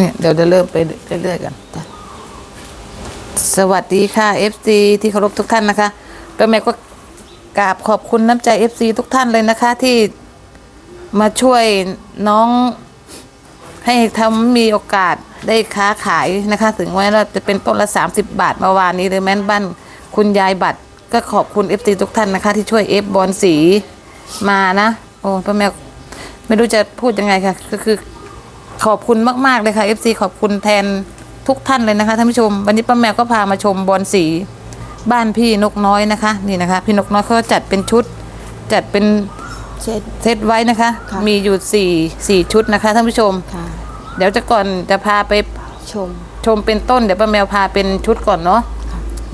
เนี่ยเดี๋ยวจะเริ่มไปเรื่อยๆกัน สวัสดีค่ะ FC ที่เคารพทุกท่านนะคะป้าแม่ก็กราบขอบคุณน้ำใจ FC ทุกท่านเลยนะคะ ที่มาช่วยน้องให้ทำมีโอกาสได้ค้าขายนะคะ ถึงแม้เราจะเป็นต้นละ 30 บาทเมื่อวานนี้เลยแม้นบ้านคุณยายบัตร ก็ขอบคุณ FC ทุกท่านนะคะ ที่ช่วยเอฟบอลสีมานะ โอ้ป้าแม่ไม่รู้จะพูดยังไงค่ะ ก็คือ ขอบคุณมากๆเลยค่ะ FC ขอบคุณแทนทุกท่านเลยนะคะท่านผู้ชม วันนี้ป้าแมวก็พามาชมบอลสีบ้านพี่นกน้อยนะคะนี่นะคะ พี่นกน้อยเขาจัดเป็นชุด จัดเป็นเช็ด เซตไว้นะคะ ค่ะ มีอยู่สี่สี่ชุดนะคะท่านผู้ชม ค่ะ เดี๋ยวจะก่อนจะพาไปชม ชมเป็นต้นเดี๋ยวป้าแมวพาเป็นชุดก่อนเนาะ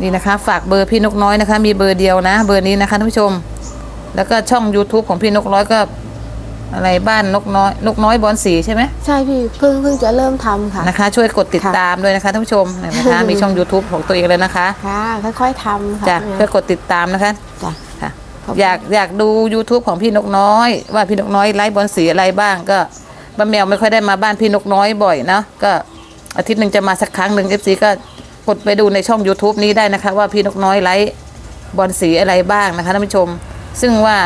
นี่นะคะ ฝากเบอร์พี่นกน้อยนะคะ มีเบอร์เดียวนะ เบอร์นี้นะคะท่านผู้ชม แล้วก็ช่อง YouTube ของพี่นกน้อยก็ อะไรบ้านนกน้อยนกน้อยบอลสีใช่ไหมใช่พี่เพิ่งเพิ่งจะเริ่มทำค่ะ นะคะ ช่วยกดติดค่ะตามด้วยนะคะท่านผู้ชมนะคะ มีช่อง YouTube ของตัวเองเลยนะคะค่ะค่อยๆทำค่ะจ้ะพี่เพื่อกดติดตามนะคะจ้ะ ค่ะขอบคุณ อยากอยากดู YouTube ของพี่นกน้อย ว่าพี่นกน้อยไลฟ์บอลสีอะไรบ้างก็ป้าแมวไม่ค่อยได้มาบ้านพี่นกน้อยบ่อยนะก็อาทิตย์หนึ่งจะมาสักครั้งหนึ่ง FC ก็กดไปดูในช่อง YouTube นี้ได้นะคะ ว่าพี่นกน้อยไลฟ์บอลสีอะไรบ้างนะคะท่านผู้ชม ซึ่งว่า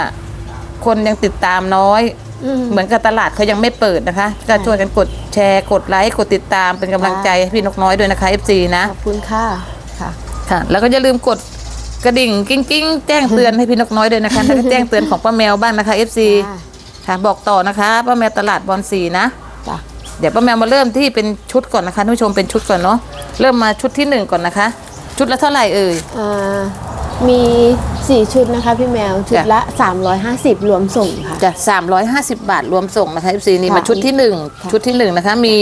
คนยังติดตามน้อยอืม เหมือนกับตลาดเขายังไม่เปิดนะคะ ก็ช่วยกันกดแชร์กดไลค์กดติดตามเป็นกำลังใจให้พี่นกน้อยด้วยนะคะ FC นะขอบคุณค่ะค่ะ ค่ะ แล้วก็อย่าลืมกดกระดิ่งกิ้งกิ้งแจ้งเตือนให้พี่นกน้อยด้วยนะคะแล้วก็แจ้งเตือนของป้าแมวบ้างนะคะ FC ค่ะค่ะบอกต่อนะคะป้าแมวตลาดบอลสีนะจ้ะเดี๋ยวป้าแมวมาเริ่มที่เป็นชุดก่อนนะคะท่านผู้ชมเป็นชุดก่อนเนาะเริ่มมาชุดที่หนึ่งก่อนนะคะ ชุดละเท่าไหร่เอ่ยอ่า มีสี่ชุดนะคะพี่แมว ชุดจ้ะละ 350 รวมส่งค่ะ จะ350 บาทรวมส่งนะคะ FC นี่ค่ะมาชุดที่หนึ่งค่ะชุดที่หนึ่งนะคะมี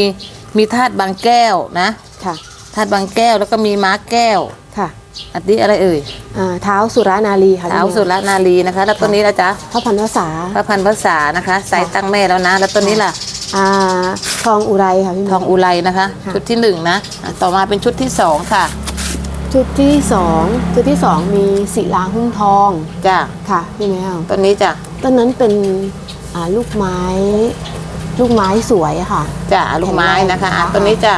มีธาตุบางแก้วนะค่ะ ธาตุบางแก้วแล้วก็มีม้าแก้ว ค่ะอันนี้อะไรเอ่ยอ่าเท้าสุรานารีค่ะเท้าพี่แมวสุรนารีนะคะ แล้วตัวนี้ละจ๊ะพระพันวษาพระพันภาษานะคะใส่ตั้งแม่แล้วนะ แล้วตัวนี้ล่ะ อ่าทองอุไรค่ะพี่แมว ทองอุไรนะคะ ค่ะ ชุดที่หนึ่งนะอะต่อมาเป็นชุดที่สองค่ะ ชุดที่สองชุดที่สองมีศิลาหุ้มทองจ้ะค่ะพี่แมวตัวนี้จ้ะต้นนั้นเป็นอ่าลูกไม้ ลูกไม้สวยอะค่ะ จ้ะลูกไม้นะคะอะค่ะตัวนี้จ้ะ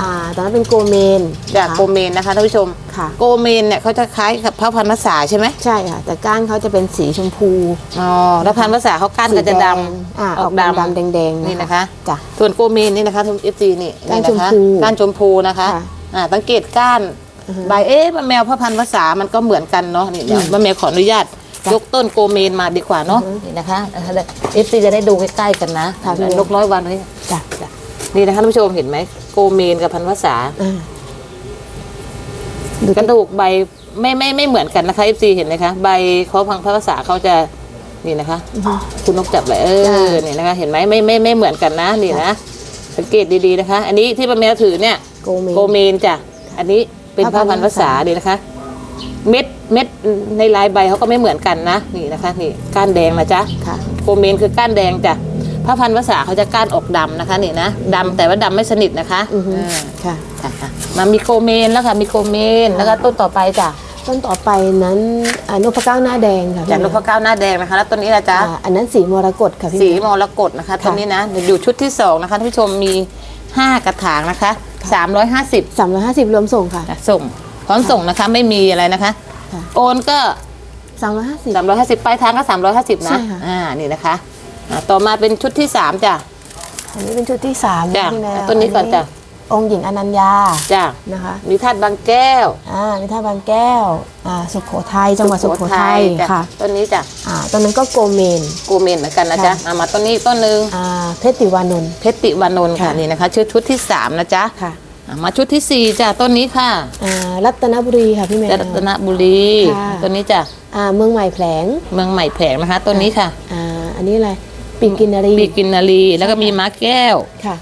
อ่าตอนนั้นเป็นโกเมนจ้ะนะคะโกเมนนะคะท่านผู้ชม ค่ะ โกเมนเนี่ยเขาจะคล้ายกับพระพันภาษาใช่ไหมใช่ค่ะ แต่ก้านเขาจะเป็นสีชมพู อ๋อ แล้วพันภาษาเขาก้านก็จะดสีแงอ่าำออกดำดำแดงแดงๆนี่นะคะจ้ะส่วนโกเมนนี่นะคะทุกเอฟซีนี่ก้านนี่นะคะชมพูก้านชมพูนะคะค่ะอ่าสังเกตก้านอือฮึ ใบเอ๊ะแมวพระพันภาษามันก็เหมือนกันเนาะนี่เดี๋ยวอืมป้าแมวขออนุญาตจ้ะยกต้นโกเมนมาดีกว่าเนาะนี่นะคะเอฟซีจะได้ดูใกล้ๆกันนะค่ะพี่นกน้อยวันนี้จ้ะจ้ะนี่นะคะท่านผู้ชมเห็นไหมโกเมนกับพันภาษาอ่าดูกระดูกใบไม่ไม่ไม่เหมือนกันนะคะเอฟซีเห็นไหมคะใบเขาพังภาษาเขาจะนี่นะคะอือฮึคุณนกจับเลยเอจ้อะนี่นะคะ เห็นไหมไม่ไม่ไม่เหมือนกันนะนี่นะสังเกตดีๆนะคะ อันนี้ที่ป้าแมวถือเนี่ยโกเมนโกเมนจ้ะอันนี้ เป็นพพระระพัพันนธุ์ภาษาภาษาดีนะคะ เม็ดเม็ดในลายใบเขาก็ไม่เหมือนกันนะนี่นะคะนี่ก้านแดงนะจ๊ะค่ะโกเมนคือก้านแดงจ้ะพระพันธุ์ภาษาเขาจะก้านออกดำนะคะนี่นะดำแต่ว่าดำไม่สนิทนะคะอือฮึอ่าค่ะค่ะค่ะมามีโกเมนแล้วค่ะมีโกเมนแล้วก็ต้นต่อไปจ้ะต้นต่อไปนั้นอ่านพเก้าหน้าแดงค่ะจากพี่นพเก้าหน้าแดงนะคะแล้วต้นนี้ละจ๊ะอ่าอันนั้นสีมรกตค่ะพี่สีแมวมรกตนะคะตัวนี้นะเดี๋ยวอยู่ชุดที่สองนะคะท่านผู้ชมมี5กระถางนะคะ350 สามร้อยห้าสิบรวมส่งค่ะนะส่งพร้อมส่งนะคะ ไม่มีอะไรนะคะ ค่ะ โอนก็สามร้อยห้าสิบ350ปลายทางก็ 350ใช่นะค่ะ อ่า นี่นะคะอ่าต่อมาเป็นชุดที่ 3 จ้ะ อันนี้เป็นชุดที่สามจ้ะพี่แมวเอาต้นนี้ก่อนจ้ะ องค์หญิงอนัญญาจ้ะนะคะมีธาตุบางแก้วอ่านิทาบางแก้วอ่าสุโขทัยจังหวัดสุโขทัยจ้ะค่ะต้นนี้จ้ะอ่าต้นนั้นก็โกเมนกูเมนเหมือนกันนะจ๊ะค่ะเอามาต้นนี้ต้นหนึ่งอ่าเพชรติวานนท์เพชรติวานนท์ค่ะค่ะนี่นะคะชุดชุดที่สามนะจ๊ะค่ะอ่ามาชุดที่สี่จ้ะต้นนี้ค่ะอ่ารัตนบุรีค่ะพี่แมวรัตนบุรีค่ะต้นนี้จ้ะอ่าเมืองใหม่แผลง เมืองใหม่แผงนะคะต้นนี้ค่ะอ่าอันนี้อะไรปิงกินารีปีกินนารีแล้วก็มีม้าแก้วค่ะ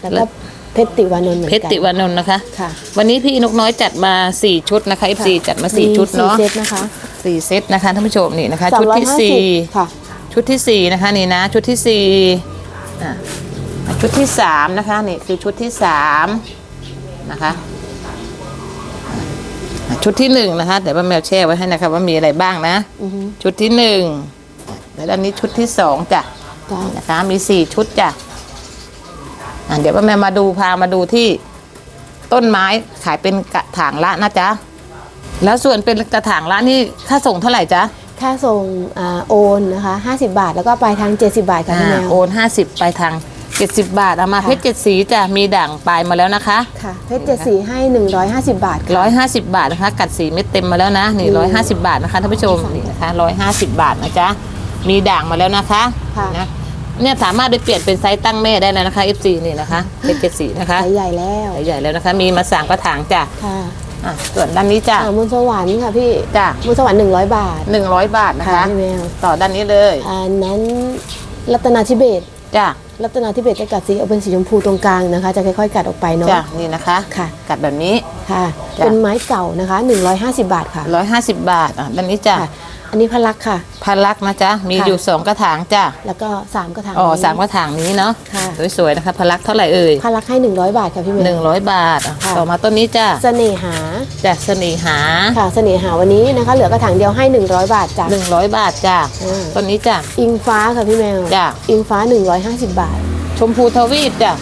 แล้วแล้ก็ว เพชรติวานนท์เหมือนเพกัชรติวานนท์นะคะ ค่ะวันนี้พี่นกน้อยจัดมา 4 ชุดนะคะ FC จัดมา 4 ชุดเนาะมีสี่เซตนะคะสี่เซตนะคะท่านผู้ชมนี่นะคะ ชุดที่350สี่ค่ะ ชุดที่สี่นะคะนี่นะ ชุดที่สี่อะชุดที่สามนะคะนี่คือชุดที่สามนะคะอะชุดที่หนึ่งนะคะเดี๋ยวป้าแมวแช่ไว้ให้นะคะว่ามีอะไรบ้างนะ อือฮึชุดที่หนึ่งแล้วอันนี้ชุดที่สองจ้ะ จ้ะ นะคะมีสี่ชุดจ้ะอะ เดี๋ยวป้าแมวมาดูพามาดูที่ต้นไม้ขายเป็นกระถางละนะจ๊ะ แล้วส่วนเป็นกระถางละนี่ค่าส่งเท่าไหร่จ๊ะ ค่าส่งอ่าโอนนะคะ 50 บาท แล้วก็ปลายทาง 70 บาทค่ะพี่แมอ่าวโอน 50ไปทาง 70 บาทเอามาค่ะเพชรเจ็ดสีจ้ะมีด่างปลายมาแล้วนะคะ ค่ะ เพชรเจ็ดสีให้ 150 บาทค่ะ150บาทนะคะ กัดสีเม็ดเต็มมาแล้วนะนี่150บาทนะคะท่านผู้ชมนี่นะคะ150บาทนะจ๊ะมีด่างมาแล้วนะคะค่ะนะ เนี่ยสามารถไปเปลี่ยนเป็นไซส์ตั้งแม่ได้แล้วนะคะ FC นี่นะคะเพชรเจ็ดสีนะคะสายใหญ่แล้วใหญ่แล้วนะคะ มีมาสามกระถางจ้ะค่ะอะส่วนด้านนี้จ้ะอ่ามูลสวรรค์ค่ะพี่จ้ะมูลสวรรค์100 บาท 100 บาทนะคะ พี่แมวต่อด้านนี้เลยอันนั้นรัตนาธิเบศจ้ะรัตนาธิเบศจะกัดสีเอาเป็นสีชมพูตรงกลางนะคะ จะค่อยๆ กัดออกไปเนาะ จ้ะนี่นะคะค่ะ กัดแบบนี้ ค่ะ จ้ะ เป็นไม้เก่านะคะ 150 บาทค่ะ 150 บาทอะด้านนี้จ้ะ ค่ะ อันนี้พลักษ์ค่ะ พันลักษณ์นะจ๊ะ มีค่ะ อยู่สองกระถางจ้ะ แล้วก็3กระถางอ๋อนี้ สามกระถางนี้เนาะ ค่ะ สวยๆนะคะพันลักษณ์เท่าไหร่เอ่ยพลักษ์ให้ 100 บาทค่ะพี่เมย์ หนึ่งร้อยบาทอะค่ะ ต่อมาต้นนี้จ้ะเสน่หาจ้ะเสน่หาค่ะเสน่หาวันนี้นะคะ เหลือกระถางเดียวให้ 100 บาทจ้ะหนึ่งร้อยบาทจ้ะ อ่าต้นนี้จ้ะ อิงฟ้าค่ะพี่แมวจ้ะ อิงฟ้า 150 บาท ชมพูทวีปจ้ะ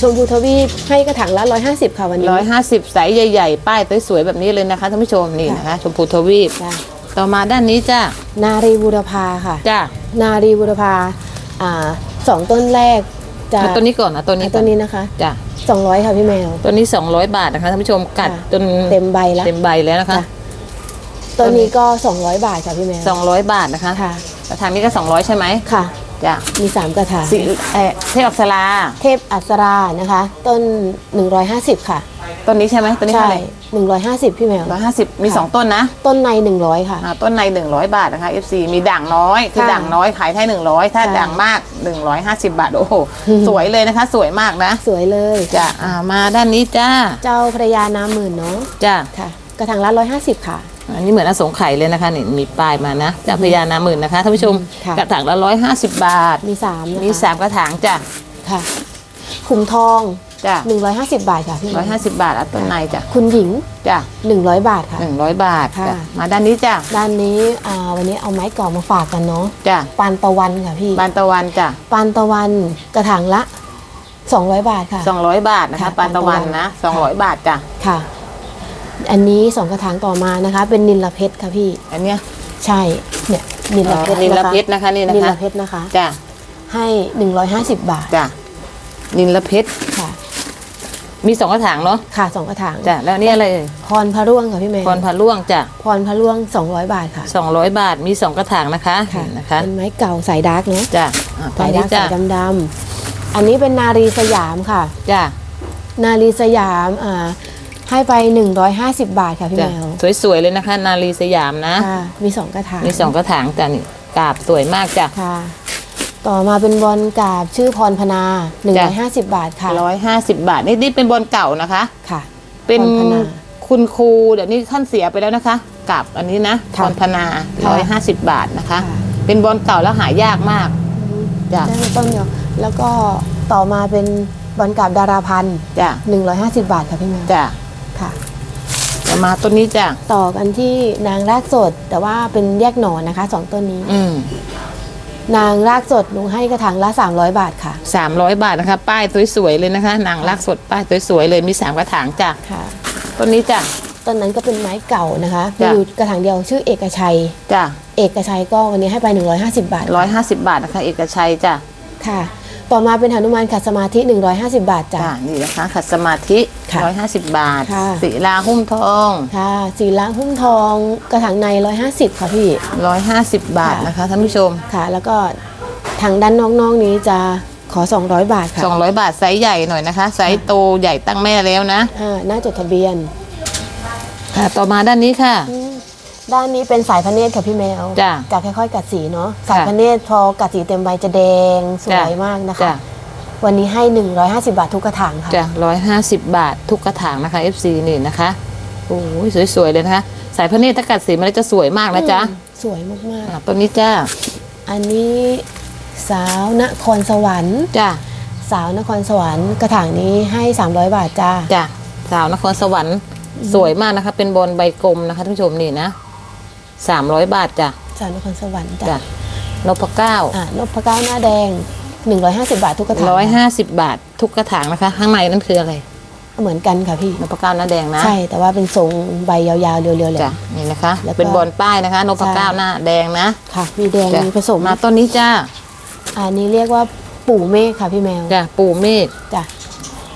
ชมพูทวีปให้กระถางละ 150 ค่ะวันนี้ร้อยห้าสิบไซส์ใหญ่ ๆ ป้ายสวยๆแบบนี้เลยนะคะท่านผู้ชมนี่นะคะ ชมพูทวีป จ้ะ ต่อมาด้านนี้จ้ะนารีบุรพาค่ะ จ้ะนารีบุรพาอ่าสองต้นแรกจะเอาต้นนี้ก่อนนะต้นนี้อ่าต้นนี้นะคะจ้ะ200ค่ะพี่แมวต้นนี้ 200 บาทนะคะท่านผู้ชมกัดค่ะจนเต็มใบแล้ว เต็มใบแล้วนะคะ จ้ะต้นนี้ก็200บาทค่ะพี่แมว200 บาทนะคะค่ะกระถางนี้ก็ 200 ใช่ไหมค่ะ จ้ะมี3กระถางสีเอ่อเทพอักษราเทพอัสรานะคะ ต้น 150 ค่ะ ต้นนี้ใช่ไหมต้นนี้ใช่เท่าไหร่150พี่แมว ร้อยห้าสิบมีค่ะ สองต้นนะต้นใน100ค่ะ อ่าต้นใน 100 บาทนะคะ FC มีด่างน้อยคือค่ะด่างน้อยขายให้100 ถ้าค่ะด่างมาก 150 บาทโอ้โหอืม สวยเลยนะคะ สวยมากนะสวยเลยจ้ะอ่ามาด้านนี้จ้าเจ้าพระยาน้ำหมื่นเนาะจ้าค่ะ กระถางละ150ค่ะ อันนี้เหมือนอสงไข่เลยนะคะนี่มีป้ายมานะจากพญานาหมื่นนะคะท่านผู้ชมค่ะ กระถางละ150 บาทมี3นะคะมีสามกระถางจ้ะค่ะขุมทอง จ้ะ 150 บาทค่ะพี่แมว150บาทอะต้นในจ้ะคุณหญิง จ้ะ100 บาทค่ะ100บาทค่ะ จ้ะมาด้านนี้จ้ะด้านนี้อ่าวันนี้เอาไม้เก่ามาฝากกันเนาะจ้ะปานตะวันค่ะพี่ บานตะวันจ้ะปานตะวันกระถางละ 200 บาทค่ะ200บาทนะคะค่ะปานตะวันนะค่ะ200บาทจ้ะค่ะ อันนี้สองกระถางต่อมานะคะ เป็นนิลลเพชรค่ะพี่ อันเนี้ยใช่ เนี่ยนิลลเพชรนิลนะคะเพชรนะคะนี่นะนิลคะลเพชรนะคะ จ้ะให้ 150 บาท จ้ะนิลเพชรค่ะ มีสองกระถางเนาะค่ะสองกระถางจ้ะแล้วอันนี่อะไรเอ่ยพรพระร่วงค่ะพี่เมย์พรพาล่วงจ้ะพรพระร่วง 200 บาทค่ะ 200 บาทมีสองกระถางนะคะค่ะนี่นะคะเป็นไม้เก่าสายดาร์กเนาะจ้ะอะตรสางยดานี้ร์กจ้ะสายดำๆอันนี้เป็นนารีสยามค่ะจ้ะนารีสยามอ่าให้ไป 150 บาทค่ะพี่จ้ะแมวสวยๆเลยนะคะ นาลีสยามนะค่ะมีสองกระถางมีสองกระถางจ้ะนี่กาบสวยมากจ้ะค่ะ ต่อมาเป็นบอลกาบชื่อพรพนา150 บาทค่ะร้อยห้าสิบบาทนี่นี่เป็นบอลเก่านะคะ ค่ะ เป็นพรพนา คุณครูเดี๋ยวนี้ท่านเสียไปแล้วนะคะกาบอันนี้นะพค่ะรพนาค่ะร้อยห้าสิบบาทนะคะ ค่ะ เป็นบอลเก่าแล้วหายากมากจ้ะได้มาต้นเดียวแล้วก็ต่อมาเป็นบอลกาบดาราพันธ์จ้ะ150 บาทค่ะพี่แมวจ้ะค่ะจะมาต้นนี้จ้ะต่อกันที่นางรากสดแต่ว่าเป็นแยกหน่อนะคะสองต้นนี้ อืม นางรากสดลุงให้กระถางละ 300 บาทค่ะสามร้อยบาทนะคะ ป้ายสวยๆเลยนะคะหนังลากสดป้ายสวยๆเลยมีสามกระถางจ้ะค่ะต้นนี้จ้ะต้นนั้นก็เป็นไม้เก่านะคะมีจ้ะอยู่กระถางเดียวชื่อเอกชัย จ้ะเอกชัยก็วันนี้ให้ไป 150 บาทร้อยห้าสิบบาทนะคะ เอกชัยจ้ะค่ะ ต่อมาเป็นหนุมานขัดสมาธิ 150 บาทจ้ะจ้ะนี่นะคะขัดสมาธิค่ะร้อยห้าสิบบาทค่ะศิลาหุ้มทองค่ะสีละหุ้มทองกระถางใน 150 ค่ะพี่ ร้อยห้าสิบบาทนะคะท่านผู้ชมค่ะ แล้วก็ทางด้านนอกๆนี้จะขอ 200 บาทค่ะสองร้อยบาทไซส์ใหญ่หน่อยนะคะไซส์โตใหญ่ตั้งแม่แล้วนะอ่าหน้าจดทะเบียน ค่ะ ต่อมาด้านนี้ค่ะ ด้านนี้เป็นสายพระเนตรค่ะพี่แมวจ้ะจะค่อยๆ กัดสีเนาะสายพระเนตรพอกัดสีเต็มใบจะแดงสวยมากนะคะ จ้ะ วันนี้ให้ 150 บาททุกกระถางค่ะ จ้ะร้อยห้าสิบบาททุกกระถางนะคะ FC นี่นะคะโอ้ยสวยๆเลยนะคะ สายพระเนตรถ้ากัดสีมันจะสวยมากนะจ๊ะอืมสวยมากอะต้นนี้จ้าๆ อันนี้สาวนครสวรรค์ จ้าสาวนครสวรรค์กระถางนี้ให้ 300 บาทจ้า จ้ะสาวนครสวรรค์สวยมากนะคะ เป็นบอลใบกลมนะคะท่านผู้ชมนี่นะ สามร้อยบาทจ้ะสาวนครสวรรค์จ้ะจ้ะนพเก้าอ่านพเก้าหน้าแดง 150 บาททุกกระถางร้อยห้าสิบบาททุกทุกกระถางนะคะ ข้างในนั่นคืออะไรเหมือนกันค่ะพี่ นพเก้าหน้าแดงนะใช่แต่ว่าเป็นทรงใบยาวๆเรียวๆเลย จ้ะนี่นะคะ แล้วก็เป็นบอลป้ายนะคะนพเก้าหน้าแดงนะค่ะ มีแดงจ้ะมีผสมมาต้นนี้จ้าอันนี้เรียกว่าปู่เมฆค่ะพี่แมวจ้ะปู่เมฆจ้ะ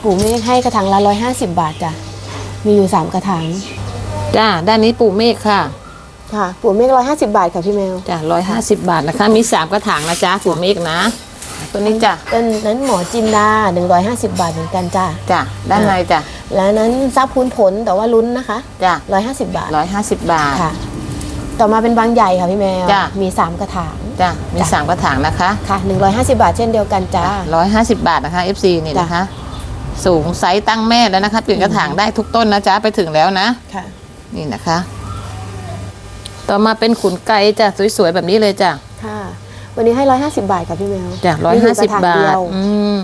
ปู่เมฆให้กระถางละร้อยห้าสิบบาทจ้ะมีอยู่สามกระถางจ้าด้านนี้ปู่เมฆค่ะ ค่ะปู่เมฆร้อยห้าสิบบาทค่ะพี่แมว จ้ะร้อยห้าสิบบาทนะคะ มีสามกระถางนะจ๊ะปู่เมฆนะตัวนี้จ้ะต้นนั้นหมอจินดาหนึ่งร้อยห้าสิบบาทเหมือนกันจ้ะจ้ะด้านในจ้ะแล้วนั้นซับพูนผลแต่ว่าลุ้นนะคะจ้ะร้อยห้าสิบบาทร้อยห้าสิบบาทค่ะ ต่อมาเป็นบางใหญ่ค่ะพี่แมวจ้ะมีสามกระถางจ้ะมีจ้ะสามกระถางนะคะค่ะหนึ่งร้อยห้าสิบบาทเช่นเดียวกันจ้าร้อยห้าสิบบาทนะคะ FC นี่จ้ะนะคะ สูงไซส์ตั้งแม่แล้วนะคะเปลี่ยนกระถางได้ทุกต้นนะจ๊ะไปถึงแล้วนะค่ะนี่นะคะ ต่อมาเป็นขุนไก่จ้ะสวยๆแบบนี้เลยจ้ะค่ะ วันนี้ให้ร้อยห้าสิบบาทค่ะพี่แมวจ้ะร้อยมีห้าอสิบกระถงบาเดีทยวอืม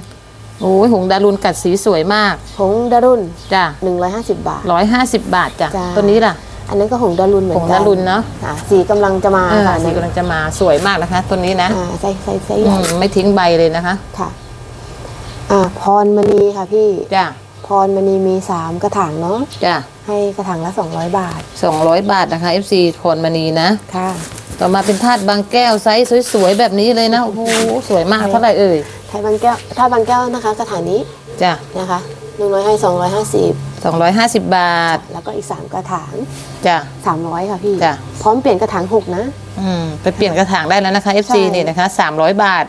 โอ้ยหงดารุนกัดสีสวยมากหงดารุนจ้ะหนึ่งร้อยห้าสิบบาทร้อยห้าสิบบาทจ้ะจ้ะตัวนี้ล่ะ อันนั้นก็หงดารุนเหมือนหกันงดารุนเนาะค่ะสีกำลังจะมาเออค่ะสีกำลังจะมาสวยมากนะคะ ตัวนี้นะอ่าใส่ใส่ใส่อืใหญ่มไม่ทิ้งใบเลยนะคะค่ะ อ่าพรมณีค่ะพี่จ้ะ พรมณีมีสามกระถางเนาะจ้ะให้กระถางละสองร้อยบาทสองร้อยบาทนะคะ FC โคนมณีนะค่ะ ต่อมาเป็นธาตุบางแก้วไซส์สวยๆแบบนี้เลยนะโอ้โหสวยมากเท่าไหร่เอ่ยไทยบางแก้วถ้าบางแก้วนะคะ กระถางนี้จ้ะนะคะหนึ่งร้อยให้สองร้อยห้าสิบสองร้อยห้าสิบบาท แล้วก็อีกสามกระถางจ้ะสามร้อยค่ะพี่จ้ะพร้อมเปลี่ยนกระถางหกนะอืมไปเปลี่ยนกระถางได้แล้วนะคะ FC ใช่นี่นะคะ300บาท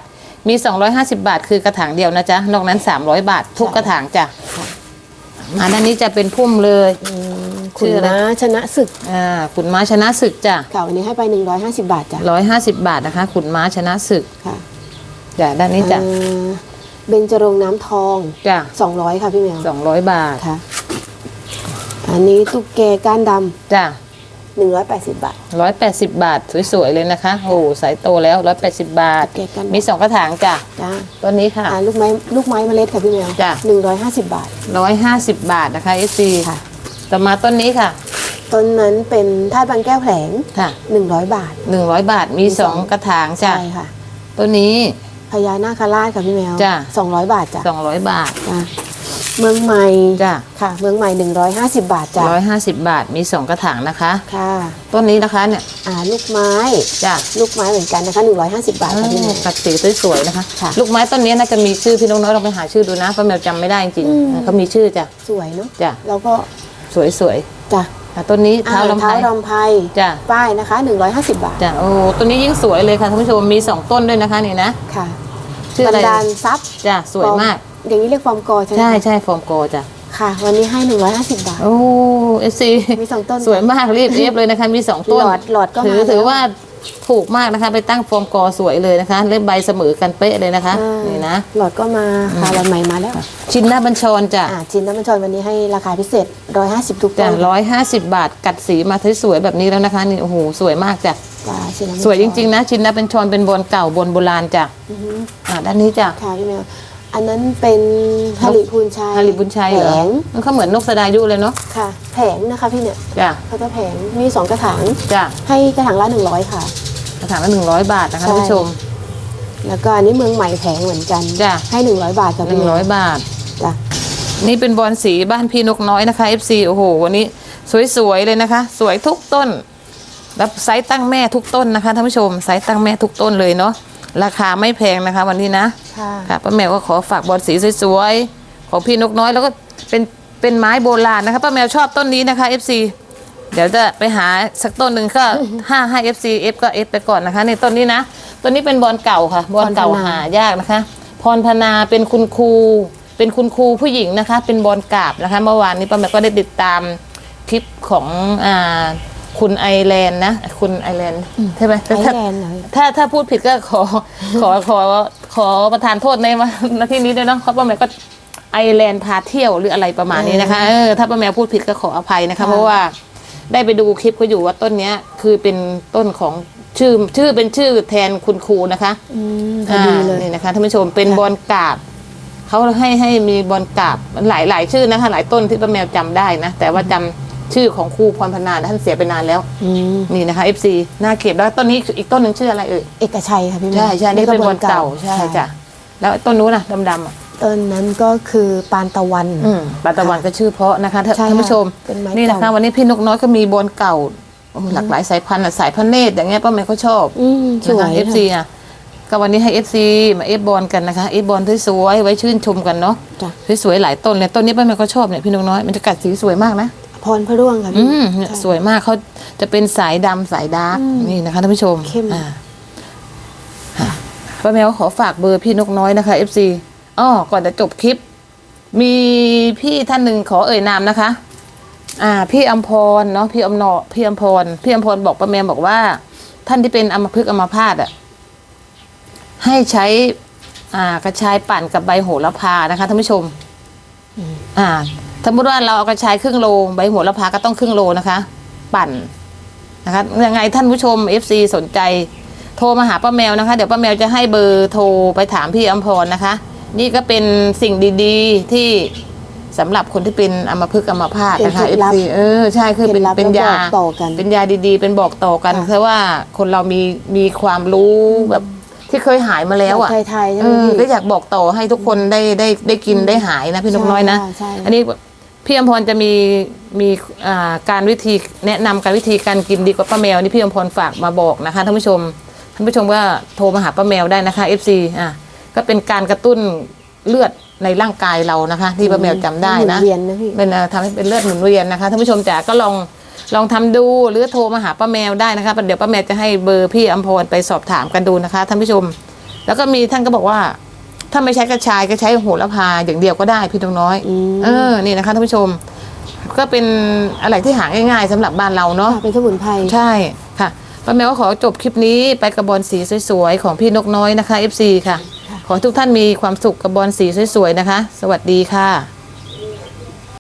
มี 250 บาท คือกระถางเดียวนะจ๊ะ นอกนั้น 300 บาท ทุกกระถางจ้ะค่ะ อันนั้นนี้จะเป็นพุ่มเลยอืมชื่คุณออะไรนะชนะศึกอ่าขุนม้าชนะศึกจ้ะค่ะวันนี้ให้ไปหนึ่งร้อยห้าสิบบาทจ้ะ150บาทนะคะ ขุนม้าชนะศึกค่ะจ้ะด้านนี้จ้ะอ่าเบญจรงค์น้ำทอง จ้ะสองร้อยค่ะพี่แมว200บาทค่ะ อันนี้ตุ๊กแกก้านดจ้ะำหนึ่งร้อยแปดสิบบาท 180 บาท สวยๆ เลยนะคะ โอ้โหสายโตแล้ว 180 บาทเก๋กัน มี2กระถางจ้ะจ้าตัวนี้ค่ะ อ่าลูกไม้ลูกไม้เมล็ดค่ะพี่แมวจ้ะหนึ่งร้อยห้าสิบบาท 150 บาทนะคะ FC ค่ะ ต่อมาต้นนี้ค่ะ ต้นนั้นเป็นท่าตุบางแก้วแผลง ค่ะหนึ่งร้อยบาท 100 บาท มีมีสอง2กระถางจ้ะ ใช่ค่ะตัวนี้ พญานาคราชค่ะพี่แมวจ้ะสองร้อยบาทจ้ะ200 บาท จ้ะ เมืองใหม่จ้ะค่ะ เมืองใหม่หนึ่งร้อยห้าสิบบาทจ้ะร้อยห้าสิบบาทมีสองกระถางนะคะ ค่ะต้นนี้นะคะเนี่ยอ่าลูกไม้จ้ะลูกไม้เหมือนกันนะคะหนึ่งร้อยห้าสิบบาทค่ะพี่แมวกัดสีสวยๆนะคะ ค่ะ ลูกไม้ต้นนี้น่าจะมีชื่อพี่น้องน้อยลองไปหาชื่อดูนะป้าแมวจำไม่ได้จริงอืมๆเขามีชื่อจ้ะสวยเนาะจ้ะแล้วก็สวยจ้ะๆอะต้นนี้อ่าเท้าลำไพเท้ารำไพจ้ะ ป้ายนะคะหนึ่งร้อยห้าสิบบาทจ้ะโอ้ต้นนี้ยิ่งสวยเลยค่ะท่านผู้ชมมีสองต้นด้วยนะคะนี่นะ ค่ะชื่ออะไร บันดาลทรัพย์จ้ะสวยมาก ฟอร์อย่างนี้เรียกฟอร์มกอใช่ไหมใช่คะใช่ฟอร์มโกจ้ะค่ะ วันนี้ให้หนึ่งร้อยห้าสิบบาท โอ้เอซีมีสองต้นสวยมากรีบเอฟเลยนะคะมีสองต้นหลอดหลอดก็ถือมาถือแล้วว่าถูกมากนะคะไปตั้งฟอร์มกอสวยเลยนะคะเล่มใบเสมอกันเป๊ะเลยนะคะอ่านี่นะ หลอดก็มาค่ะหลอดใหม่มาแล้วชิ้นหน้าบัญชรจ้ะอ่าชิ้นน้ำมันชอยวันนี้ให้ราคาพิเศษร้อยห้าสิบทุกต้จ้ะนร้อยห้าสิบบาทกัดสีมาสวยๆแบบนี้แล้วนะคะนี่โอ้โหสวยมากจ้ะจ้าชิ้นน้ำมันสวยจริงๆนะ ชิ้นหน้าบัญชรเป็นบอลเก่าบอลโบราณจ้ะๆอือฮึอ่าด้านนี้จ้ะค่ะพี่แมว อันนั้นเป็นฮาริพูนชัยฮาริบุญชัยเหรแผองมันก็เหมือนนกสดายุเลยเนาะค่ะ แผงนะคะพี่เนี่ยจ้ะเขาจะแผงมีสองกระถางจ้ะให้กระถางละหนึ่งร้อยค่ะ กระถางละหนึ่งร้อยบาทนะคะใช่ ท่านผู้ชม แล้วก็อันนี้เมืองใหม่แผงเหมือนกันจ้ะ ให้หนึ่งร้อยบาทค่ะหพี่นึ่งแมวร้อยบาท จ้ะนี่เป็นบอลสีบ้านพี่นกน้อยนะคะ FC โอ้โห วันนี้สวยๆเลยนะคะ สวยทุกต้น รับไซส์ตั้งแม่ทุกต้นนะคะท่านผู้ชมไซส์ตั้งแม่ทุกต้นเลยเนาะ ราคาไม่แพงนะคะ วันนี้นะค่ะค่ะป้าแมวก็ขอฝากบอลสีสวยๆของพี่นกน้อยแล้วก็เป็นเป็นไม้โบราณนะคะป้าแมวชอบต้นนี้นะคะ FC เดี๋ยวจะไปหาสักต้นหนึ่งก็ห้าให้ FC F ก็ F ไปก่อนนะคะในต้นนี้นะต้นนี้เป็นบอลเก่าค่ะ บอลเก่าพรพนาหายากนะคะ พรพนาเป็นคุณครู เป็นคุณครูผู้หญิงนะคะ เป็นบอลกราบนะคะ เมื่อวานนี้ป้าแมวก็ได้ติดตามคลิปของอ่า คุณไอแลนด์นะ คุณไอแลนด์ใช่ไหมไอแลนด์เหรอ ถ้าถ้าพูดผิดก็ขอขอขอขอประทานโทษในวันที่นี้ด้วยเนาะเพราะป้าแมวก็ไอแลนด์พาเที่ยวหรืออะไรประมาณนี้นะคะเออถ้าป้าแมวพูดผิดก็ขออภัยนะคะค่ะเพราะว่าได้ไปดูคลิปเขาอยู่ว่าต้นเนี้ย คือเป็นต้นของชื่อชื่อเป็นชื่อแทนคุณครูนะคะอืมพอดีเลยอ่านี่นะคะท่านผู้ชมเป็นค่ะบอลกราบเขาให้ให้มีบอลกราบหลายหลายชื่อนะคะ หลายต้นที่ป้าแมวจำได้นะแต่ว่าจำ ชื่อของครูพรพนาท่านเสียไปนานแล้ว อืมนี่นะคะ FC หน้าเก็บแล้วต้นนี้อีกต้นหนึ่งชื่ออะไรเอ่ยเอกชัยค่ะพี่แมวใช่ใช่นี่เป็นบอลเก่าใช่ใช่จ้ะแล้วต้นนู้นน่ะดำๆอะต้นนั้นก็คือปานตะวัน อืมปานตะวันก็ชื่อเพราะนะคะท่านใช่ค่ะท่านผู้ชมเป็นไม้นี่นะคะเก่าวันนี้พี่นกน้อยก็มีบอลเก่าโอ้หลากหลายสายพันธุ์อะสายพันธุ์เนตรอย่างเงี้ยป้าแม่เขาชอบอืมสนะวคะยเอฟซีอะก็วันนี้ให้เอฟซีมาเอฟบอลกันนะคะเอฟบอลสวยๆไว้ชื่นชมกันเนาะจ้ะสวยๆหลายต้นเลยต้นนี้ป้าแม่เขาชอบเนี่ยพี่นกน้อยมันจะกัดสีสวยมากนะ พรพระร่วงค่ะอืพี่มเนี่ยสวยมากเขาจะเป็นสายดำสายดาร์กนี่นะคะท่านผู้ชมเข้ม อ่าค่ะป้าแมวขอฝากเบอร์พี่นกน้อยนะคะ FC อ้อก่อนจะจบคลิป มีพี่ท่านหนึ่งขอเอ่ยนามนะคะ อ่า พี่อมพรเนาะพี่อมนอพี่อมพรพี่อมพรบอกป้าแมวบอกว่า ท่านที่เป็นอัมพฤกษ์อัมพาตอะ ให้ใช้ อ่ากระชายปั่นกับใบโหระพานะคะท่านผู้ชม อ่า สมมติว่าเราเอากระชายครึ่งโลใบโหระพาก็ต้องครึ่งโลนะคะ ปั่นนะคะยังไงท่านผู้ชม FC สนใจ โทรมาหาป้าแมวนะคะ เดี๋ยวป้าแมวจะให้เบอร์โทรไปถามพี่อมพรนะคะ นี่ก็เป็นสิ่งดีๆที่สำหรับคนที่เป็นอัมพฤกษ์อัมพาตนะคะ เป็นเคล็ดลับ FC เออใช่คือเคล็เป็นดลับเป็นยาแล้วบอกต่อกัน เป็นยาดีๆ เป็นบอกต่อกันค่ะ เพราะว่าคนเรามีมีความรู้แบบที่เคยหายมาแล้วอะแบบไทยๆใช่ไหมเออพี่ ก็อยากบอกต่อให้ทุกคนได้ได้ได้กินได้หายนะพี่นกน้อยนะ ใช่ใช่ อันนี้ พี่อมพรจะมีมีอ่าการวิธีแนะนำการวิธีการกินดีกว่าป้าแมวนี่พี่อมพรฝากมาบอกนะคะท่านผู้ชมท่านผู้ชมก็โทรมาหาป้าแมวได้นะคะ FC อะก็เป็นการกระตุ้นเลือดในร่างกายเรานะคะ ที่ป้าแมวจำได้หมุนะเวียนนะพี่เป็นอ่าทำให้เป็นเลือดหมุนเวียนนะคะท่านผู้ชมจ๋าก็ลองลองทำดูหรือโทรมาหาป้าแมวได้นะคะเดี๋ยวป้าแมวจะให้เบอร์พี่อมพรไปสอบถามกันดูนะคะท่านผู้ชม แล้วก็มีท่านก็บอกว่า ถ้าไม่ใช้กระชายก็ใช้โหระพาอย่างเดียวก็ได้พี่ตรงน้อยอืมเออนี่นะคะท่านผู้ชม ก็เป็นอะไรที่หาง่ายๆสำหรับบ้านเราเนาะค่ะเป็นสมุนไพรใช่ค่ะป้าแมวก็ขอจบคลิปนี้ไปกระบอลสีสวยๆของพี่นกน้อยนะคะ FC ค่ะ ขอให้ทุกท่านมีความสุขกระบอลสีสวยๆนะคะ สวัสดีค่ะ